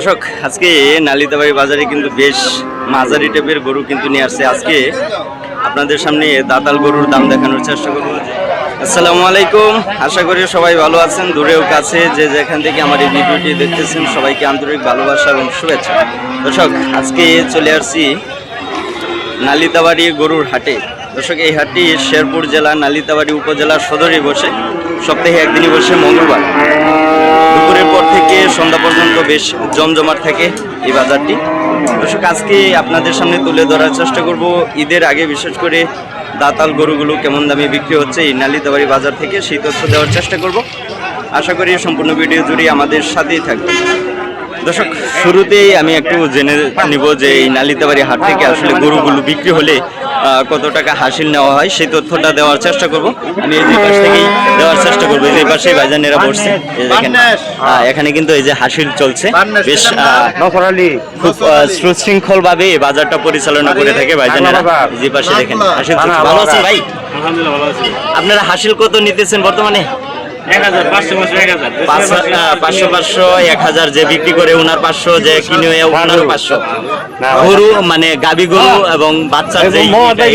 দর্শক, আজকে নালিতাবাড়ি বাজারে কিন্তু বেশ মাঝারি টাইপের গরু কিন্তু নিয়ে আসছে। আজকে আপনাদের সামনে দাতাল গরুর দাম দেখানোর চেষ্টা করব। আসসালামু আলাইকুম, আশা করি সবাই ভালো আছেন, দূরেও কাছে, যে যেখান থেকে আমার এই ভিডিওটি দেখতেছেন, সবাইকে আন্তরিক ভালোবাসা এবং শুভেচ্ছা। দর্শক, আজকে চলে আসছি নালিতাবাড়ি গরুর হাটে। দর্শক, এই হাটটি শেরপুর জেলা নালিতাবাড়ি উপজেলার সদরে বসে। সপ্তাহে একদিনই বসে মঙ্গলবার। দুপুরের পর থেকে সন্ধ্যা পর্যন্ত বেশ জমজমাট থাকে এই বাজারটি। দর্শক, আজকে আপনাদের সামনে তুলে ধরার চেষ্টা করব ঈদের আগে, বিশেষ করে দাতাল গরুগুলো কেমন দামে বিক্রি হচ্ছে এই নালিতাবাড়ি বাজার থেকে, সেই তথ্য দেওয়ার চেষ্টা করব। আশা করি সম্পূর্ণ ভিডিও জুড়ে আমাদের সাথেই থাকবে দর্শক শুরুতেই আমি একটু জেনে নিব যে এই নালিতাবাড়ি হাট থেকে আসলে গরুগুলো বিক্রি হলে কত টাকা হাসিল নেওয়া হয় সেই তথ্যটা দেওয়ার চেষ্টা করব। আমি এই পাশ থেকেই দেওয়ার চেষ্টা করব এই পাশে ভাইজানেরা বসছে এই দেখেন এখানে। কিন্তু এই যে হাসিল চলছে। বেশ খুব সুশৃঙ্খল ভাবে এই বাজারটা পরিচালনা করে থাকে ভাইজানেরা। যে পাশে দেখেন হাসিল ভালো আছেন ভাই? আলহামদুলিল্লাহ ভালো আছি আপনারা হাসিল কত নিতেছেন বর্তমানে? পাঁচশো পাঁচশো এক হাজার। পাঁচ আহ, পাঁচশো পাঁচশো এক হাজার যে বিক্রি করে উনার পাঁচশো যে কিনে উনার পাঁচশো। গরু মানে গাবি গরু এবং বাচ্চার যে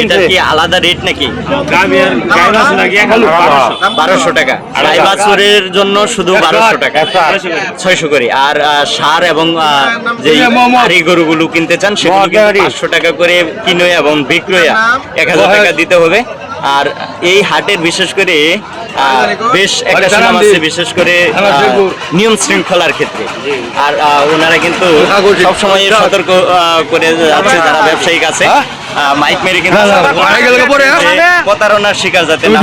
এটা কি আলাদা রেট নাকি? গাভী আর গাই বাছুর নাকি? এক হাজার বারোশো বারোশো টাকা। গাই বাছুরের জন্য শুধু বারোশো টাকা। ছয়শো করে। আর সার এবং আহ, যে হাড়ি গরুগুলো কিনতে চান সেগুলো পাঁচশো টাকা করে কিনে এবং বিক্রয়া এক হাজার টাকা দিতে হবে। আর এই হাটের বিশেষ করে আহ, বেশ একটা সুনাম আছে বিশেষ করে নিয়ম শৃঙ্খলার ক্ষেত্রে। আর ওনারা কিন্তু সবসময় সতর্ক আহ, করে যাচ্ছে যারা ব্যবসায়িক আছে। আহ, মাইক মেরে কিন্তু যে প্রতারণার শিকার যাতে হয়,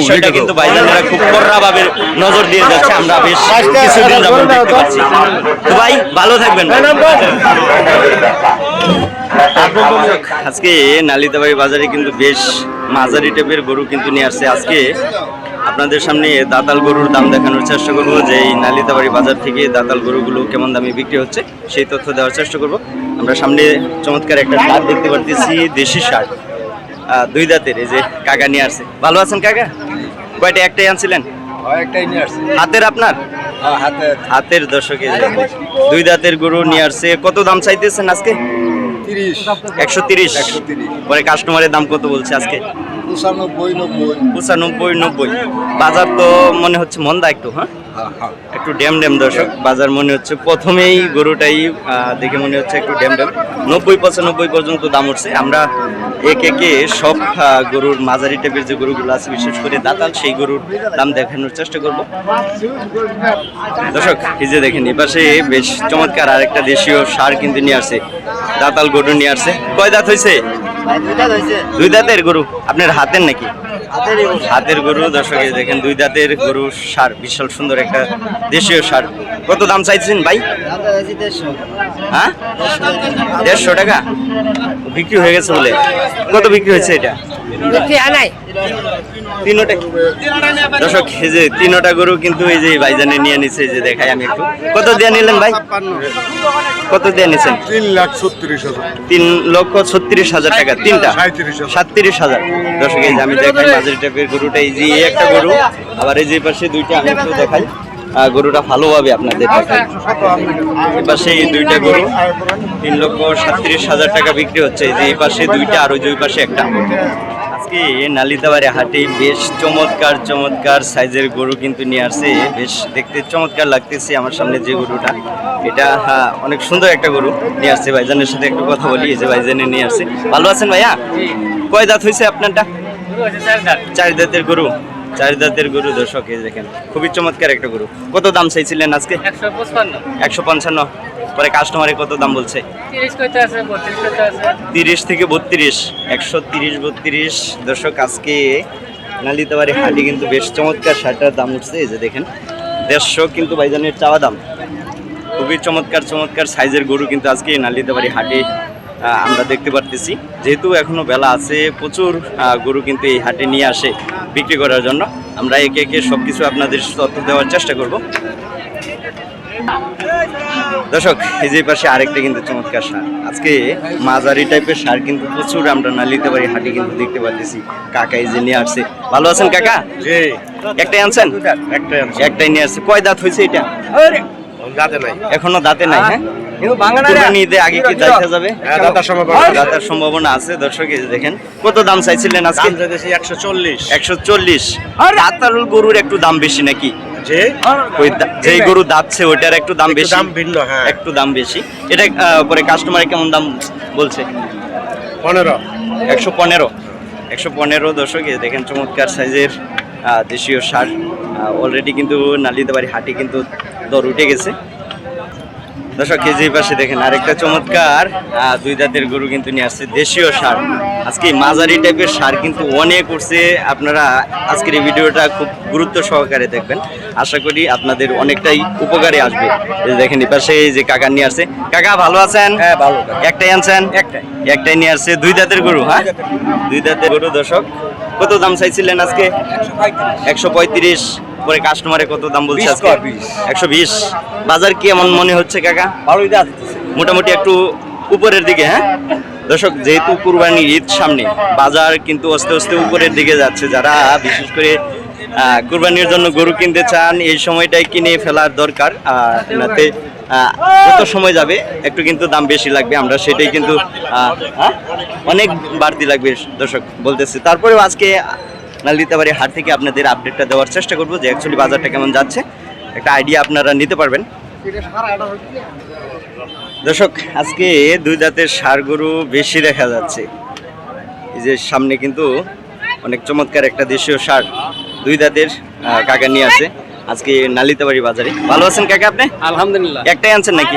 বিষয়টা কিন্তু ভাইজানেরা খুব কড়াভাবে নজর দিয়ে যাচ্ছে। আমরা বেশ কিছুদিন যাবত দেখতে পাচ্ছি। তো ভাই ভালো থাকবেন। আজকে নালিতাবাড়ি বাজারে কিন্তু বেশ মাঝারি টাইপের গরু কিন্তু নিয়ে আসছে। আজকে আপনাদের সামনে দাতাল গরুর দাম দেখানোর চেষ্টা করব যে এই নালিতাবাড়ি বাজার থেকে দাতাল গরুগুলো কেমন দামে বিক্রি হচ্ছে সেই তথ্য দেওয়ার চেষ্টা করব। আমরা সামনে চমৎকার একটা শার্ট দেখতে পারতেছি দেশি শার্ট। দুই দাঁতের এই যে কাকা নিয়ে আসছে। ভালো আছেন কাকা? কয়টা একটাই আনছিলেন? আসছে। হাতের আপনার? হ্যাঁ, হাতের। দশকে দুই দাঁতের গরু নিয়ে আসছে। কত দাম চাইতেছেন আজকে? একশো তিরিশ। 130 পরে কাস্টমারের দাম কত বলছে আজকে? পঁচানব্বই নব্বই। পঁচানব্বই নব্বই। বাজার তো মনে হচ্ছে মন্দা একটু হ্যাঁ? হ্যাঁ হ্যাঁ। একটু ড্যাম ড্যাম দর্শক বাজার মনে হচ্ছে প্রথমেই গরুটাই দেখে মনে হচ্ছে একটু ড্যাম ড্যাম। নব্বই পঁচানব্বই পর্যন্ত দাম উঠছে। আমরা একে একে সব গরুর মাঝারি টাইপের যে গরুগুলো আছে বিশেষ করে দাতাল সেই গরুর দাম দেখানোর চেষ্টা করব। দর্শক এই যে দেখেন এপাশে বেশ চমৎকার আরেকটা দেশীয় সার কিন্তু নিয়ে আসছে। দাতাল গরু নিয়ে আসছে। কয় দাঁত হয়েছে দুই দাঁতের গরু আপনার হাতের নাকি? হাতের গরু। দর্শক দেখেন দুই দাঁতের গরু সার বিশাল সুন্দর একটা দেশীয় সার। কত দাম চাইছেন ভাই? হ্যাঁ? দেড়শো টাকা? বিক্রি হয়ে গেছে বলে। কত বিক্রি হয়েছে এটা? তিনোটা। দর্শক এই যে তিনোটা গরু কিন্তু এই যে ভাইজানে নিয়ে নিছে এই যে দেখাই আমি একটু। কত দিয়ে নিলেন ভাই? কত দিয়ে নিছেন? তিন লাখ ছত্রিশ হাজার। তিন লক্ষ ছত্রিশ হাজার টাকা তিনটা। সাতত্রিশ হাজার। দর্শক এই যে আমি দেখাই মাঝারি টাইপের গরুটা এই যে একটা গরু। আবার এই যে পাশে দুইটা আমি একটু দেখাই। গরুটা ভালোভাবে আপনাদের দেখাই। এই পাশে এই দুইটা গরু তিন লক্ষ সাতত্রিশ হাজার টাকা বিক্রি হচ্ছে। এই যে এই পাশে দুইটা আর ওই যে পাশে একটা। আজকে নালিতাবাড়ি হাটে বেশ চমৎকার চমৎকার সাইজের গরু কিন্তু নিয়ে আসছে। বেশ দেখতে চমৎকার লাগতেছে আমার সামনে যে গরুটা। এটা হ্যাঁ, অনেক সুন্দর একটা গরু নিয়ে আসছে ভাইজানের সাথে একটু কথা বলি এই যে ভাইজানে নিয়ে আসছে। ভালো আছেন ভাইয়া? কয় দাঁত হয়েছে আপনারটা? চার দাঁতের গরু। চার দাঁতের গরু দর্শক এই দেখেন খুবই চমৎকার একটা গরু। কত দাম চাইছিলেন আজকে? একশো পঞ্চান্ন। পরে কাস্টমারে কত দাম বলছে? তিরিশ থেকে বত্রিশ একশো তিরিশ বত্রিশ। দর্শক আজকে নালিতাবাড়ি হাঁটি কিন্তু বেশ চমৎকার শার্টটার দাম উঠছে এই যে দেখেন। দেড়শো কিন্তু ভাইজানের চাওয়া দাম। খুবই চমৎকার চমৎকার সাইজের গরু কিন্তু আজকে নালিতাবাড়ি হাটে আমরা দেখতে পারতেছি। যেহেতু এখনও বেলা আছে প্রচুর গরু কিন্তু এই হাটে নিয়ে আসে বিক্রি করার জন্য। আমরা একে একে সব কিছু আপনাদের তথ্য দেওয়ার চেষ্টা করব। দর্শক এই যে পাশে আরেকটা কিন্তু চমৎকার সার। আজকে মাঝারি টাইপের সার কিন্তু প্রচুর আমরা না নিতে পারি হাটে কিন্তু দেখতে পাচ্ছি কাকা এই যে নিয়ে আসছে। ভালো আছেন কাকা? জি। একটাই আনছেন? একটাই একটাই নিয়ে আসছে। কয় দাঁত হয়েছে এটা? দাঁতে নাই। এখনও দাঁতে নাই হ্যাঁ? কিন্তু বাঙালি আগে কি দাইতে যাবে? হ্যাঁ, দাতার সম্ভাবনা দাতার সম্ভাবনা আছে দর্শক এই দেখেন। কত দাম চাইছিলেন আজকে? দাম চাইতেছি একশো চল্লিশ। একশো গরুর একটু দাম বেশি নাকি? যে? ওই যেই গরু দাচ্ছে ওইটার একটু দাম বেশি। দাম ভিন্ন হ্যাঁ। একটু দাম বেশি। এটা পরে কাস্টমারে কেমন দাম বলছে? পনেরো। একশো পনেরো। একশো পনেরো দর্শক এই দেখেন চমৎকার সাইজের আহ, দেশীয় সার। অলরেডি কিন্তু নালিতাবাড়ি হাটে কিন্তু দর উঠে গেছে। দর্শক কেজি পাশে দেখেন আরেকটা চমৎকার দুই দাঁতের গরু কিন্তু নিয়ে আসছে দেশীয় সার। আজকে মাঝারি টাইপের সার কিন্তু অনেক উঠছে। আপনারা আজকের এই ভিডিওটা খুব গুরুত্ব সহকারে দেখবেন। আশা করি আপনাদের অনেকটাই উপকারে আসবে। দেখেন এই পাশে এই যে কাকা নিয়ে আসছে। কাকা ভালো আছেন? হ্যাঁ ভালো। একটাই আনছেন? একটাই। একটাই নিয়ে আসছে দুই দাঁতের গরু হ্যাঁ? দুই দাঁতের গরু দর্শক। কত দাম চাইছিলেন আজকে? একশো পঁয়ত্রিশ। পরে কাস্টমারে কত দাম বলছে আজকে? কর, 20 একশো বিশ। বাজার কি এমন মনে হচ্ছে কাকা? ভালোই মোটামুটি একটু উপরের দিকে হ্যাঁ? দর্শক যেহেতু কুরবানির ঈদ সামনে বাজার কিন্তু আস্তে আস্তে উপরের দিকে যাচ্ছে। যারা বিশেষ করে কুরবানির জন্য গরু কিনতে চান এই সময়টাই কিনে ফেলার দরকার। আর নাতে যত সময় যাবে একটু কিন্তু দাম বেশি লাগবে। আমরা সেটাই কিন্তু হ্যাঁ? অনেক বাড়তি লাগবে দর্শক বলতেছি। তারপরেও আজকে নালিতাবাড়ি হাট থেকে আপনাদের আপডেটটা দেওয়ার চেষ্টা করব যে অ্যাকচুয়ালি বাজারটা কেমন যাচ্ছে। একটা আইডিয়া আপনারা নিতে পারবেন। দর্শক, আজকে দুই জাতের সার গরু বেশি দেখা যাচ্ছে। এই যে সামনে কিন্তু অনেক চমৎকার একটা দেশীয় সার দুই দাঁতের কাকা নিয়ে আছে। আজকে নালিতাবাড়ি বাজারে। ভালো আছেন কাকা আপনি? আলহামদুলিল্লাহ। একটাই আনছেন নাকি?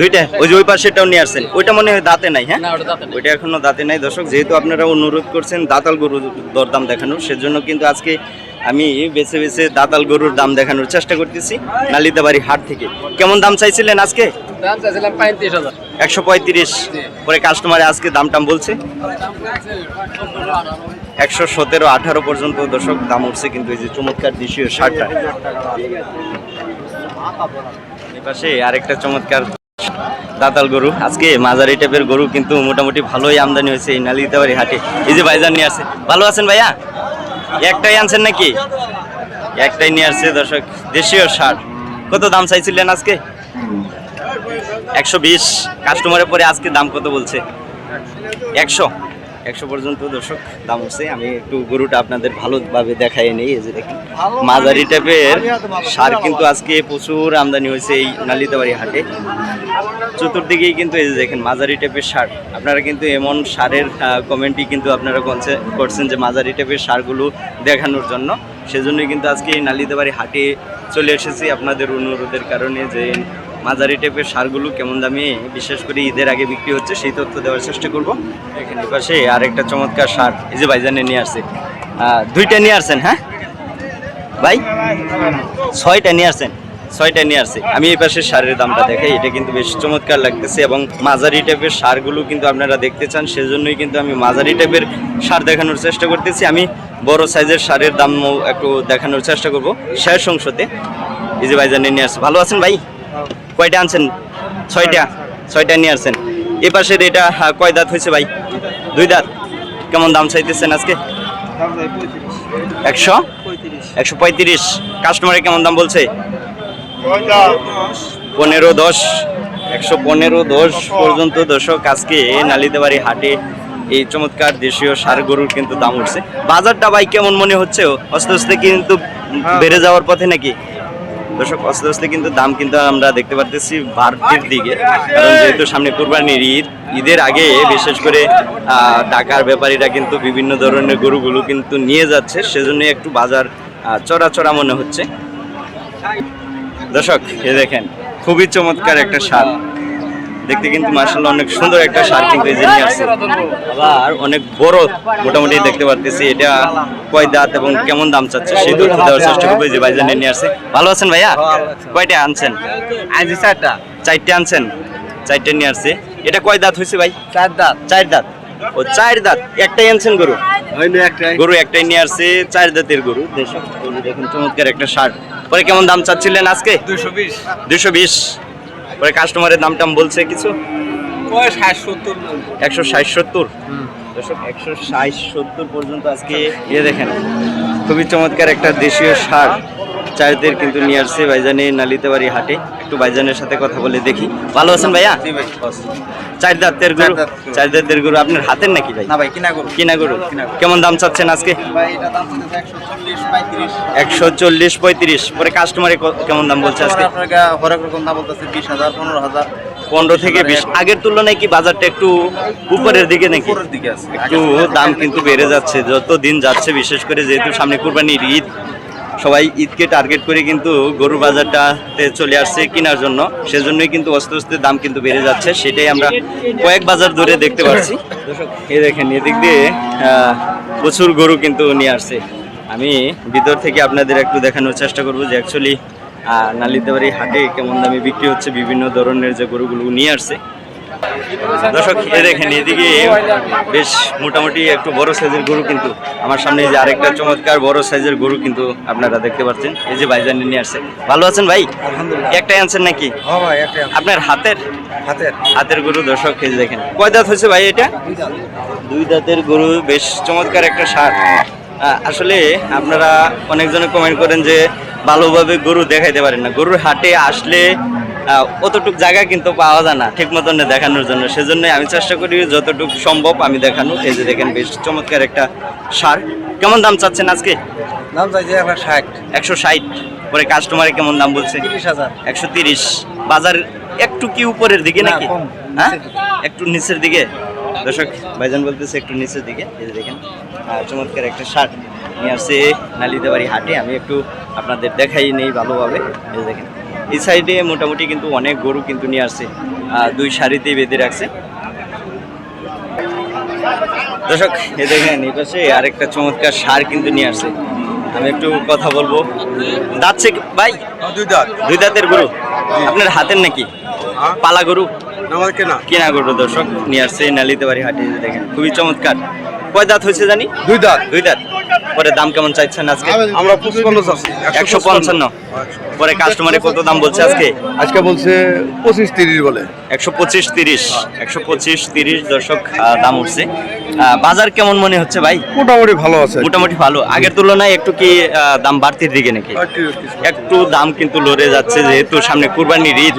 দুইটা? ওই যে ওই পাশেটাও নিয়ে আসছেন। ওইটা মনে হয় দাঁতে নাই হ্যাঁ? না ওটা দাঁতে নেই। ওইটা এখনও দাঁতে নাই। দর্শক যেহেতু আপনারা অনুরোধ করছেন দাতাল গরুর দরদাম দেখানোর সেজন্য কিন্তু আজকে আমি বেছে বেছে দাঁতাল গরুর দাম দেখানোর চেষ্টা করতেছি নালিতাবাড়ি হাট থেকে। কেমন দাম চাইছিলেন আজকে? দাম চাইছিলাম পঁয়ত্রিশ হাজার। একশো পঁয়ত্রিশ। পরে কাস্টমারে আজকে দাম টাম বলছে একশো সতেরো, আঠারো পর্যন্ত দর্শক দাম উঠছে, কিন্তু এই যে চমৎকার দেশীয় শার্টটা। পাশে আরেকটা চমৎকার দাতাল গরু। আজকে মাঝারি টাইপের গরু, কিন্তু মোটামুটি ভালোই আমদানি হয়েছে এই নালিতাবাড়ি হাটে। এই যে ভাইজান নিয়ে আসছে। ভালো আছেন ভাইয়া? একটাই আনছেন নাকি? একটাই নিয়ে আসছে দর্শক, দেশীয় শার্ট। কত দাম চাইছিলেন আজকে? একশো বিশ। কাস্টমারের পরে আজকে দাম কত বলছে? একশো। একশো পর্যন্ত দর্শক দাম হচ্ছে আমি একটু গরুটা আপনাদের ভালোভাবে দেখাই নেই এই যে দেখেন মাঝারি টাইপের সার কিন্তু আজকে প্রচুর আমদানি হয়েছে এই নালিতাবাড়ি হাটে। চতুর্দিকেই কিন্তু এই যে দেখেন মাঝারি টাইপের সার। আপনারা কিন্তু এমন সারের কমেন্টই কিন্তু আপনারা করছেন যে মাঝারি টাইপের সারগুলো দেখানোর জন্য। সেজন্যই কিন্তু আজকে এই নালিতাবাড়ি হাটে চলে এসেছি। আপনাদের অনুরোধের কারণে যে মাঝারি টাইপের সারগুলো কেমন দামে, বিশেষ করে ঈদের আগে বিক্রি হচ্ছে, সেই তথ্য দেওয়ার চেষ্টা করব। এখানে পাশে আরেকটা চমৎকার সার, এই যে ভাইজানে নিয়ে আসছে। দুইটা নিয়ে আসছেন হ্যাঁ? ভাই? ছয়টা নিয়ে আসছেন, ছয়টা নিয়ে আসছে। আমি এই পাশে সারের দামটা দেখাই এটা কিন্তু বেশ চমৎকার লাগতেছে এবং মাঝারি টাইপের সারগুলো কিন্তু আপনারা দেখতে চান, সেজন্যই কিন্তু আমি মাঝারি টাইপের সার দেখানোর চেষ্টা করতেছি। আমি বড় সাইজের সারের দামও একটু দেখানোর চেষ্টা করব শেষ অংশতে। এই যে ভাইজানে নিয়ে আসছে। ভালো আছেন ভাই? কয়টা আনছেন? ছয়টা। ছয়টা নিয়ে আসছেন। এ পাশের এটা হ্যাঁ, কয় দাঁত হয়েছে ভাই? দুই দাঁত। কেমন দাম চাইতেছেন আজকে? একশো? একশো পঁয়ত্রিশ। কাস্টমারে কেমন দাম বলছে? পনেরো দশ। একশো পনেরো দশ পর্যন্ত দর্শক আজকে নালিতাবাড়ি হাটে এই চমৎকার দেশীয় সার গরুর কিন্তু দাম উঠছে। বাজারটা ভাই কেমন মনে হচ্ছে? আস্তে আস্তে কিন্তু বেড়ে যাওয়ার পথে নাকি? দর্শক আস্তে অস্তে কিন্তু দাম কিন্তু আমরা দেখতে পারতেছি বাড়তির দিকে। কারণ যেহেতু সামনে কুরবানির ঈদ, ঈদের আগে বিশেষ করে ঢাকার ব্যাপারীরা কিন্তু বিভিন্ন ধরনের গরুগুলো কিন্তু নিয়ে যাচ্ছে সেজন্য একটু বাজার চড়া চড়া মনে হচ্ছে। দর্শক, এ দেখেন, খুবই চমৎকার একটা সার দেখতে কিন্তু মার্শাল অনেক সুন্দর একটা সার কিন্তু এই যে নিয়ে আসছে। আবার অনেক বড় মোটামুটি দেখতে পারতেছি এটা কয় দাঁত এবং কেমন দাম চাচ্ছে সেই তথ্য দেওয়ার চেষ্টা করব যে ভাইজানে নিয়ে আসছে। ভালো আছেন ভাইয়া? কয়টা আনছেন? আজ চারটা। চারটে আনছেন? চারটে নিয়ে আসছে। এটা কয় দাঁত হয়েছে ভাই? চার দাঁত। চার দাঁত। ও চার দাঁত। একটাই আনছেন গরু? গরু একটাই নিয়ে আসছে চার দাঁতের গরু। দেখুন চমৎকার একটা শার্ট। পরে কেমন দাম চাচ্ছিলেন আজকে? দুশো বিশ। দুশো বিশ। পরে কাস্টমারের দাম টাম বলছে কিছু? একশো ষাট সত্তর? দর্শক একশো ষাট সত্তর পর্যন্ত আজকে ইয়ে দেখেন। খুবই চমৎকার একটা দেশীয় সার চারদের কিন্তু নিয়ে আসছে ভাইজানে নালিতাবাড়ি হাটে। একটু ভাইজানের সাথে কথা বলে দেখি। ভালো আছেন ভাইয়া? চার দাঁতের গরু? চার। দাঁতের গরু আপনার হাতের নাকি ভাই? না ভাই কিনা করুন কিনা গরু। কেমন দাম চাচ্ছেন আজকে? একশো চল্লিশ পঁয়ত্রিশ। পরে কাস্টমারে কেমন দাম বলছে আজকে? হরেক রকম দাম বলতেছে বিশ হাজার পনেরো হাজার। পনেরো থেকে বিশ আগের তুলনায় কি বাজারটা একটু উপরের দিকে নাকি? একটু দাম কিন্তু বেড়ে যাচ্ছে। যত দিন যাচ্ছে বিশেষ করে যেহেতু সামনে কুরবানির ঈদ সবাই ঈদকে টার্গেট করে কিন্তু গরু বাজারটাতে চলে আসছে কেনার জন্য। সেজন্যই কিন্তু আস্তে আস্তে দাম কিন্তু বেড়ে যাচ্ছে, সেটাই আমরা কয়েক বাজার ধরে দেখতে পাচ্ছি। এই দেখেন, এদিক দিয়ে প্রচুর গরু কিন্তু নিয়ে আসছে। আমি ভিতর থেকে আপনাদের একটু দেখানোর চেষ্টা করব যে অ্যাকচুয়ালি নালিতাবাড়ি হাটে কেমন দামে বিক্রি হচ্ছে, বিভিন্ন ধরনের যে গরুগুলো নিয়ে আসছে। দর্শক এ দেখেন এদিকে বেশ মোটামুটি একটু বড় সাইজের গরু কিন্তু আমার সামনে যে আরেকটা চমৎকার বড় সাইজের গরু কিন্তু আপনারা দেখতে পাচ্ছেন। এই যে ভাইজান নিয়ে আসছে। ভালো আছেন ভাই? একটাই আনছেন নাকি? হ্যাঁ একটা আপনার হাতের? হাতের। হাতের গরু দর্শক এই দেখেন। কয় দাঁত হয়েছে ভাই এটা? দুই দাঁতের গরু বেশ চমৎকার একটা সার। আসলে আপনারা অনেকজনে কমেন্ট করেন যে ভালোভাবে গরু দেখাইতে পারেন না। গরুর হাটে আসলে অতটুক জায়গা কিন্তু পাওয়া যায় না ঠিক মতন দেখানোর জন্য। সেজন্য আমি চেষ্টা করি যতটুক সম্ভব আমি দেখানো। এই যে দেখেন বেশ চমৎকার একটা সার। কেমন দাম চাচ্ছেন আজকে? দাম চাইছে একটা ষাট। একশো ষাট। পরে কাস্টমারে কেমন দাম বলছে? তিরিশ হাজার। একশো তিরিশ। বাজার একটু কি উপরের দিকে নাকি? হ্যাঁ? একটু নিচের দিকে? দর্শক ভাইজান বলতেছে একটু নিচের দিকে। এই যে দেখেন চমৎকার একটা শার্ট নিয়ে আসছে নালিতাবাড়ি হাটে। আমি একটু আপনাদের দেখাই নেই ভালোভাবে। এই দেখেন। এই সাইডে মোটামুটি কিন্তু অনেক গরু কিন্তু নিয়ে আসছে দুই সারিতেই বেঁধে রাখছে। দর্শক এই দেখেন এই পাশে আরেকটা চমৎকার সার কিন্তু নিয়ে আসছে। আমি একটু কথা বলব। দাচ্ছে ভাই? দুই দাঁত। দুই দাঁতের গরু? আপনার হাতের নাকি? হ্যাঁ? পালা গরু? কেনা। গরু দর্শক নিয়ে আসছে নালিতে বাড়ি হাটে দেখেন খুবই চমৎকার। কয় দাঁত হয়েছে জানি? দুই দাঁত। দুই দাঁত। পরে দাম কেমন চাইছেন আজকে? আমরা পঁচপান্ন চাচ্ছি। একশো পঞ্চান্ন। পরে কাস্টমারে কত দাম বলছে আজকে? আজকে বলছে পঁচিশ তিরিশ বলে। একশো পঁচিশ তিরিশ। একশো পঁচিশ তিরিশ দর্শক দাম উঠছে। বাজার কেমন মনে হচ্ছে ভাই? মোটামুটি ভালো আছে। মোটামুটি ভালো। আগের তুলনায় একটু কি দাম বাড়তির দিকে নাকি? একটু দাম কিন্তু লড়ে যাচ্ছে যেহেতু সামনে কুরবানির ঈদ।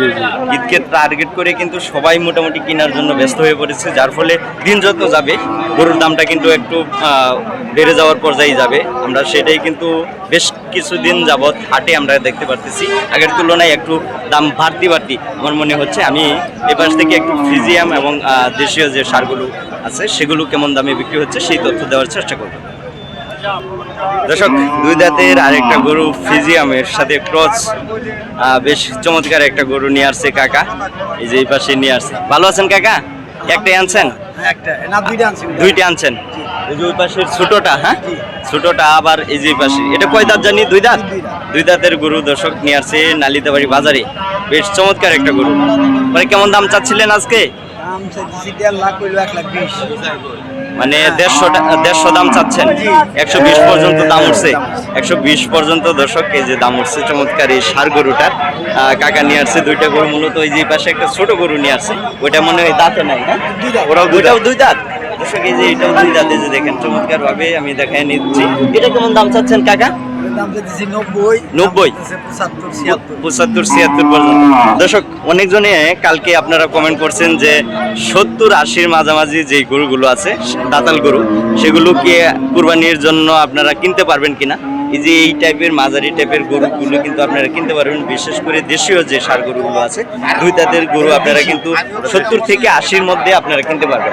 ঈদকে টার্গেট করে কিন্তু সবাই মোটামুটি কেনার জন্য ব্যস্ত হয়ে পড়েছে যার ফলে দিন যত যাবে। গরুর দামটা কিন্তু একটু আহ, বেড়ে যাওয়ার পর্যায়ে যাবে আমরা সেটাই কিন্তু বেশ কিছুদিন যাবৎ হাটে আমরা দেখতে পারতেছি। আগের তুলনায় একটু দাম বাড়তি বাড়তি আমার মনে হচ্ছে। আমি এপাশ থেকে একটু ফিজিয়াম এবং দেশীয় যে সারগুলো আছে সেগুলো কেমন দামে বিক্রি হচ্ছে সেই তথ্য দেওয়ার চেষ্টা করব। দর্শক দুই দাঁতের আরেকটা গরু ফিজিয়ামের সাথে ক্রস বেশ চমৎকার একটা গরু নিয়ে আসছে কাকা। এই যে এই পাশে নিয়ে আসছে। ভালো আছেন কাকা? একটাই আনছেন? একটা না দুইটা আনছি। দুইটা আনছেন? এই যে ওই পাশের ছোটটা হ্যাঁ? ছোটটা আবার এই যে পাশে। এটা কয় দাঁত জানি? দুই দাঁত? দুই দাঁতের গরু দর্শক নিয়ে আসছে নালিতাবাড়ি বাজারে। বেশ চমৎকার একটা গরু। মানে কেমন দাম চাচ্ছিলেন আজকে? মানে দেড়শো দেড়শো দাম চাচ্ছেন? একশো বিশ পর্যন্ত দাম উঠছে। একশো বিশ পর্যন্ত দর্শক এই যে দাম উঠছে চমৎকার এই সার গরুটার। কাকা নিয়ে আসছে দুইটা গরু মূলত ওই যে পাশে একটা ছোট গরু নিয়ে আসছে। ওইটা মনে হয় দাঁতে নাই হ্যাঁ? ওরাও দুইটাও দুই দাঁত। দর্শক এই যে এটাও দুই দাঁত যে দেখেন চমৎকার ভাবে আমি নিচ্ছি। এটা কেমন দাম চাচ্ছেন কাকা? দর্শক অনেকজনে কালকে আপনারা কমেন্ট করছেন যে সত্তর আশির মাঝামাঝি যে গরুগুলো আছে দাতাল গরু সেগুলো কি কুরবানির জন্য আপনারা কিনতে পারবেন কিনা? এই যে এই টাইপের মাঝারি টাইপের গরুগুলো কিন্তু আপনারা কিনতে পারবেন, বিশেষ করে দেশীয় যে সার গরুগুলো আছে, দুই তাদের গরু আপনারা কিন্তু সত্তর থেকে আশির মধ্যে আপনারা কিনতে পারবেন।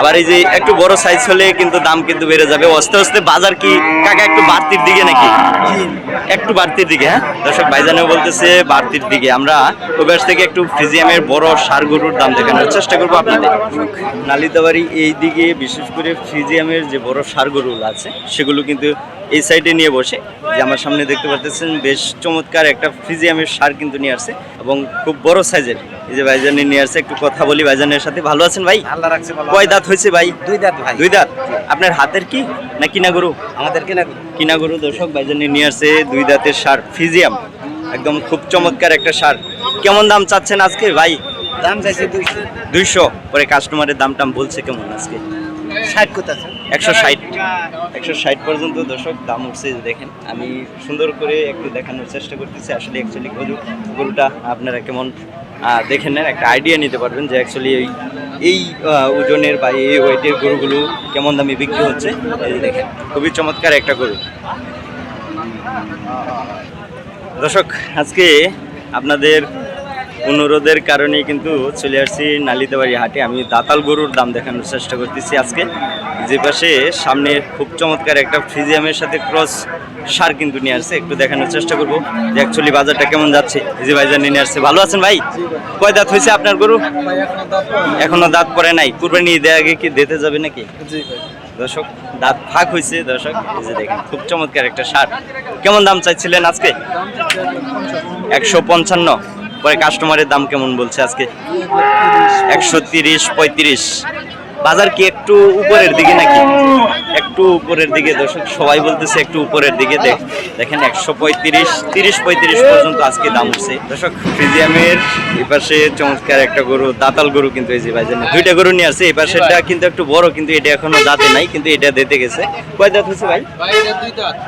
আবার এই যে একটু বড় সাইজ হলে কিন্তু দাম কিন্তু বেড়ে যাবে। আস্তে আস্তে বাজার কি কাকা একটু বাড়তির দিকে নাকি? একটু বাড়তির দিকে হ্যাঁ? দর্শক ভাইজানেও বলতেছে বাড়তির দিকে। আমরা ওবেশ থেকে একটু ফিজিয়ামের বড় সার গরুর দাম দেখানোর চেষ্টা করব আপনাদের। নালিতাবাড়ি এই দিকে বিশেষ করে ফ্রিজিয়ামের যে বড় সার গরুগুলো আছে, সেগুলো কিন্তু এই সাইডে নিয়ে বসে। যে আমার সামনে দেখতে পাচ্ছেন বেশ চমৎকার একটা ফিজিয়ামের সার কিন্তু নিয়ে আসছে এবং খুব বড় সাইজের। এই যে ভাইজানি নিয়ে আসছে একটু কথা বলি ভাইজানের সাথে ভালো আছেন ভাই? আল্লাহ রাখছে ভালো কয় দাঁত হয়েছে ভাই? দুই দাঁত ভাই। দুই দাঁত? আপনার হাতের কি না কিনা গরু? আমাদের কিনা কিনা গরু দর্শক ভাইজানি নিয়ে আসছে দুই দাঁতের সার ফিজিয়াম একদম খুব চমৎকার একটা সার। কেমন দাম চাচ্ছেন আজকে ভাই? দাম চাইছে দুইশো। দুইশো। পরে কাস্টমারের দাম টাম বলছে কেমন আজকে? ষাট কোথাছে একশো ষাট। একশো ষাট পর্যন্ত দর্শক দাম উঠছে দেখেন। আমি সুন্দর করে একটু দেখানোর চেষ্টা করতেছি। আসলে অ্যাকচুয়ালি গরু গরুটা আপনারা কেমন আহ, দেখে নেন একটা আইডিয়া নিতে পারবেন যে অ্যাকচুয়ালি এই এই ওজনের বা এই ওয়েটের গরুগুলো কেমন দামে বিক্রি হচ্ছে। দেখেন খুবই চমৎকার একটা গরু। দর্শক আজকে আপনাদের অনুরোধের কারণে কিন্তু চলে আসছি নালিতাবাড়ি হাটে। আমি দাতাল গরুর দাম দেখানোর চেষ্টা করতেছি আজকে। যে পাশে সামনে খুব চমৎকার একটা ফ্রিজিয়ামের সাথে ক্রস সার কিন্তু নিয়ে আসছে। একটু দেখানোর চেষ্টা করব। যে অ্যাকচুয়ালি বাজারটা কেমন যাচ্ছে? যে ভাইজান নিয়ে আসছে। ভালো আছেন ভাই? কয় দাঁত হয়েছে আপনার গরু? এখনও দাঁত পরে নাই। কুরবানি ঈদে আগে কি দিতে যাবে নাকি? দর্শক দাঁত ফাঁক হয়েছে দর্শক। যে দেখেন খুব চমৎকার একটা সার। কেমন দাম চাইছিলেন আজকে? একশো পঞ্চান্ন। পরে কাস্টমারের দাম কেমন বলছে আজকে? একশো তিরিশ পঁয়ত্রিশ। বাজার কি একটু উপরের দিকে নাকি? একটু উপরের দিকে দর্শক সবাই বলতেছে একটু উপরের দিকে দেখ। দেখেন একশো পঁয়ত্রিশ তিরিশ পঁয়ত্রিশ পর্যন্ত আজকে দাম উঠছে দর্শক ফ্রিজিয়ামের এই পাশে চমৎকার একটা গরু দাতাল গরু কিন্তু এই যে ভাইজানের দুইটা গরু নিয়ে আসছে। এই পাশেরটা কিন্তু একটু বড় কিন্তু এটা এখনও দাঁতে নাই কিন্তু এটা দিতে গেছে। কয় দাঁত হচ্ছে ভাই?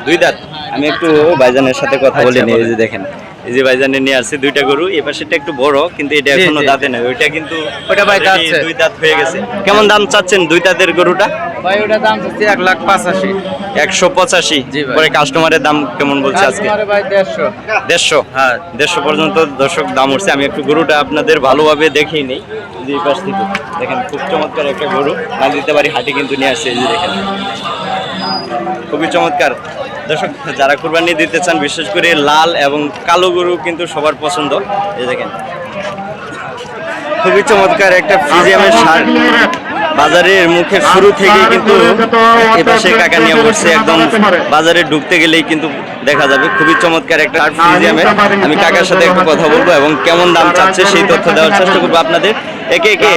দুই দাঁত। আমি একটু ভাইজানের সাথে কথা বলে নিই এই যে দেখেন। এই যে ভাইজানের নিয়ে আসছে দুইটা গরু এই পাশেটা একটু বড় কিন্তু এটা এখনও। দাঁতে নাই। ওইটা কিন্তু ওইটা ভাই দুই দাঁত হয়ে গেছে। কেমন দাম চাচ্ছেন দুই দাঁতের গরুটা? ভাই ওটা দাম হচ্ছে এক লাখ পাঁচাশি। একশো পঁচাশি? পরে কাস্টমারের দাম কেমন বলছে আজকে? দেড়শো। হ্যাঁ দেড়শো পর্যন্ত দর্শক দাম উঠছে। আমি একটু গরুটা আপনাদের ভালোভাবে দেখেই নেই যে পাশ থেকে। দেখেন খুব চমৎকার একটা গরু। না দিতে পারি হাটে কিন্তু নিয়ে আসছে এই যে দেখেন। খুবই চমৎকার। দর্শক যারা কুরবানি দিতে চান বিশেষ করে লাল এবং কালো গরু কিন্তু সবার পছন্দ। এই দেখেন। খুবই চমৎকার একটা ফ্রিজিয়ামের সার। বাজারের মুখে শুরু থেকেই কিন্তু এপাশে কাকা নিয়ে বসছে একদম বাজারে ঢুকতে গেলেই কিন্তু দেখা যাবে। খুবই চমৎকার একটা সার ফ্রিজিয়ামের আমি কাকার সাথে একটু কথা বলব এবং কেমন দাম চাচ্ছে সেই তথ্য দেওয়ার চেষ্টা করব আপনাদের। একে একে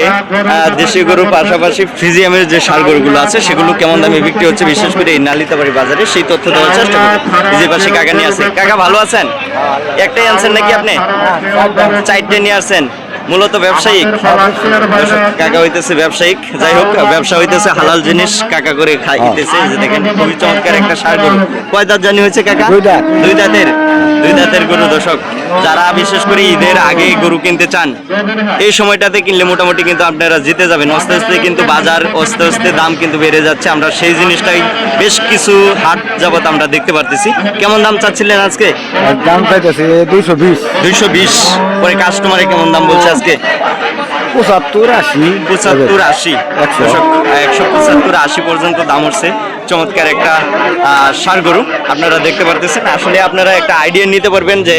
দেশি গরুর পাশাপাশি ফ্রিজিয়ামের যে সার গরুগুলো আছে সেগুলো কেমন দামে বিক্রি হচ্ছে বিশেষ করে এই নালিতাবাড়ি বাজারে সেই তথ্য দেওয়ার চেষ্টা করব। যে পাশে কাকা নিয়ে আছে কাকা ভালো আছেন? একটাই আনছেন নাকি আপনি? চারটে নিয়ে আসছেন মূলত ব্যবসায়িক। কাকা হইতেছে ব্যবসায়িক। যাই হোক ব্যবসা হইতেছে হালাল জিনিস কাকা করে খাইতেছে এই যে দেখেন খুবই চমৎকার একটা সার গরু। কয় দাঁত জানি হয়েছে কাকা? দুই দাঁত। দুই দাঁতের? দুই দাঁতের গরু দর্শক যারা বিশেষ করে ঈদের আগে গরু কিনতে চান এই সময়টাতে কিনলে মোটামুটি কিন্তু আপনারা জিতে যাবেন। আস্তে আস্তে কিন্তু বাজার আস্তে আস্তে দাম কিন্তু বেড়ে যাচ্ছে। আমরা সেই জিনিসটাই বেশ কিছু হাট যাবত আমরা দেখতে পারতেছি। কেমন দাম চাচ্ছিলেন আজকে? দাম চাইতেছে দুইশো বিশ। দুইশো বিশ। পরে কাস্টমারে কেমন দাম বলছে আজকে? পঁচাত্তর আশি। পঁচাত্তর আশি। একশো। পঁচাত্তর আশি পর্যন্ত দাম হচ্ছে। চমৎকার একটা ষাঁড় গরু। আপনারা দেখতে পারতেছেন। আসলে আপনারা একটা আইডিয়া নিতে পারবেন যে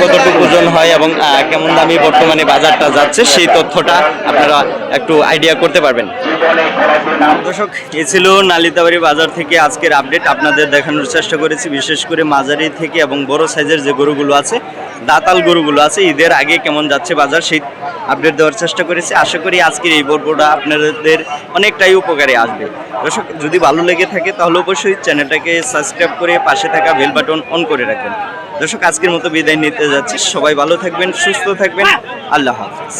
কতটুকু ওজন হয় এবং কেমন দামি বর্তমানে বাজারটা যাচ্ছে। সেই তথ্যটা আপনারা একটু আইডিয়া করতে পারবেন। দর্শক এ ছিল নালিতাবাড়ি বাজার থেকে আজকের আপডেট আপনাদের দেখানোর চেষ্টা করেছি। বিশেষ করে মাঝারি থেকে এবং বড় সাইজের যে গরুগুলো আছে দাতাল গরুগুলো আছে, ঈদের আগে কেমন যাচ্ছে বাজার সেই আপডেট দেওয়ার চেষ্টা করেছি। আশা করি আজকের এই পর্বটা আপনাদের অনেকটাই উপকারে আসবে। দর্শক, যদি ভালো লেগে থাকে তাহলে অবশ্যই চ্যানেলটাকে সাবস্ক্রাইব করে পাশে থাকা বেল বাটন অন করে রাখবেন। দর্শক, আজকের মতো বিদায় নিতে যাচ্ছি। সবাই ভালো থাকবেন, সুস্থ থাকবেন। আল্লাহ হাফিজ।